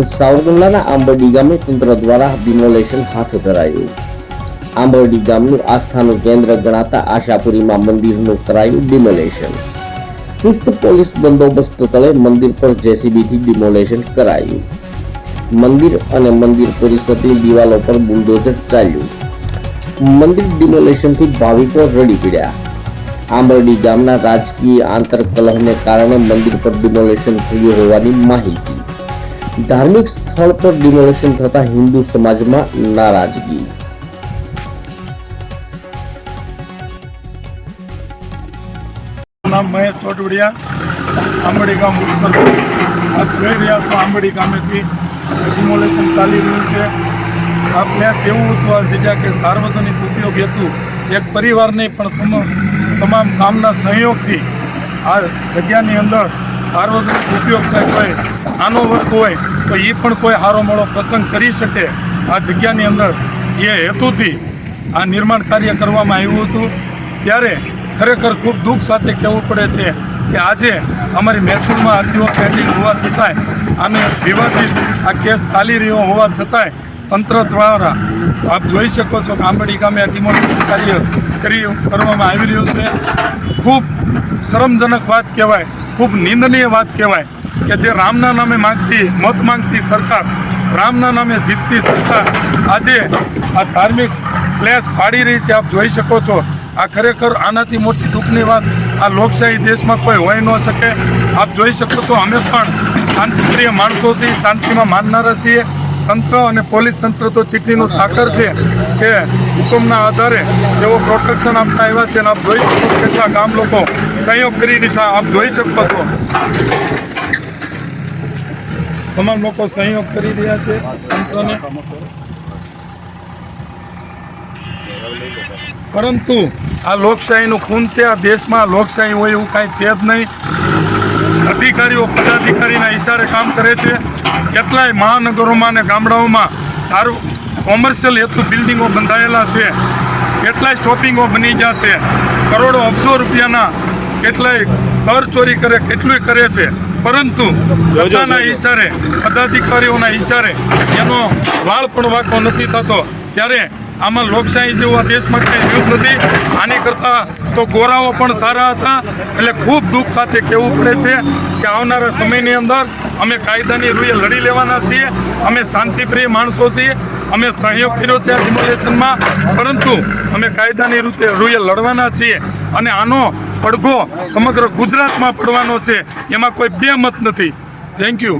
સાવરકુંડલાના આંબરડી ગામે તંત્ર દ્વારા ડિમોલેશન હાથ ધરાયું. આંબરડી ગામનું આસ્થાનું કેન્દ્ર ગણાતા આશાપુરીમાં મંદિરનું કરાયું ડિમોલેશન. ચુસ્ત પોલીસ બંદોબસ્ત તળે મંદિર પર જેસીબીથી ડિમોલેશન કરાયું. મંદિર અને મંદિર પરિષદની દિવાલો પર બુલડોઝર ચાલ્યું. મંદિર ડિમોલેશનથી ભાવિકો રડી પડ્યા. આંબરડી ગામના રાજકીય આંતરકલહને કારણે મંદિર પર ડિમોલેશન થયું હોવાની માહિતી. ધાર્મિક સ્થળ પર ડિમોલેશન થતા હિન્દુ સમાજમાં નારાજગી. નામ મહેશ ચોટવડિયા આંબડી ગામ આપ જોઈ રહ્યા છો આંબડી ગામેથી ડિમોલેશન ચાલી રહ્યું છે. આ પ્લેસ એવું હતું આ જગ્યા કે સાર્વજનિક ઉપયોગ હેતુ એક પરિવાર નહીં પણ તમામ ગામના સહયોગથી આ જગ્યાની અંદર સાર્વજનિક ઉપયોગ થાય કોઈ નાનો વર્ગ હોય તો એ પણ કોઈ હારો મોળો પ્રસંગ કરી શકે. આ જગ્યાની અંદર એ હેતુથી આ નિર્માણ કાર્ય કરવામાં આવ્યું હતું. ત્યારે ખરેખર ખૂબ દુઃખ સાથે કહેવું પડે છે કે આજે અમારી મહેસૂલમાં અરજીઓ પેન્ડિંગ હોવા છતાંય અને વિવાદિત આ કેસ ચાલી રહ્યો હોવા છતાંય તંત્ર દ્વારા આપ જોઈ શકો છો કે ગામે આ ડિમોલિશન કાર્ય કરી કરવામાં આવી રહ્યું છે. ખૂબ શરમજનક વાત કહેવાય ખૂબ નિંદનીય વાત કહેવાય કે જે રામના નામે માંગતી, મત માંગતી સરકાર, રામના નામે જીતતી સરકાર આજે આ ધાર્મિક પ્લેસ પાડી રહી છે, આપ જોઈ શકો છો. આ ખરેખર આનાથી મોટી દુઃખની વાત, આ લોકશાહી દેશમાં કોઈ હોઈ ન શકે. આપ જોઈ શકો છો, અમે પણ શાંતિપ્રિય માણસો છીએ, શાંતિમાં માનનારા છીએ. તંત્ર અને પોલીસ તંત્ર તો ચીઠીનું ઠાકર છે કે હુકમના આધારે તેઓ પ્રોટેક્શન આપતા આવ્યા છે અને આપ જોઈ શકો કેટલા ગામ લોકો સહયોગ કરી રહ્યા આપ જોઈ શકો છો. તમામ લોકો સહયોગ કરી રહ્યા છે તંત્રને. પરંતુ આ લોકશાહીનું ખૂન છે, આ દેશમાં લોકશાહી હોય એવું કાંઈ છે જ નહીં. અધિકારીઓ, પદાધિકારીના ઈશારે કામ કરે છે. કેટલાય મહાનગરોમાં અને ગામડાઓમાં સારું કોમર્શિયલ હેતુ બિલ્ડિંગો બંધાયેલા છે. કેટલાય શોપિંગો બની ગયા છે. કરોડો અબજો રૂપિયાના કેટલાય કર ચોરી કરે કેટલુંય કરે છે. પરંતુ સત્તાના ઈશારે પદાધિકારીઓના ઈશારે એનો વાળ પણ વાંકો નથી થતો. ત્યારે આમાં લોકશાહી જેવું આ દેશમાં કંઈ રહ્યું નથી. આની કરતાં તો ગોરાઓ પણ સારા હતા. એટલે ખૂબ દુઃખ સાથે કહેવું પડે છે કે આવનારા સમયની અંદર અમે કાયદાની રૂએ લડી લેવાના છીએ. અમે શાંતિપ્રિય માણસો છીએ. અમે સહયોગ કર્યો છે આ ડિમોલેશનમાં પરંતુ અમે કાયદાની રીતે રૂએ લડવાના છીએ. અને આનો પડઘો સમગ્ર ગુજરાતમાં પડવાનો છે. એમાં કોઈ બે મત નથી. Thank you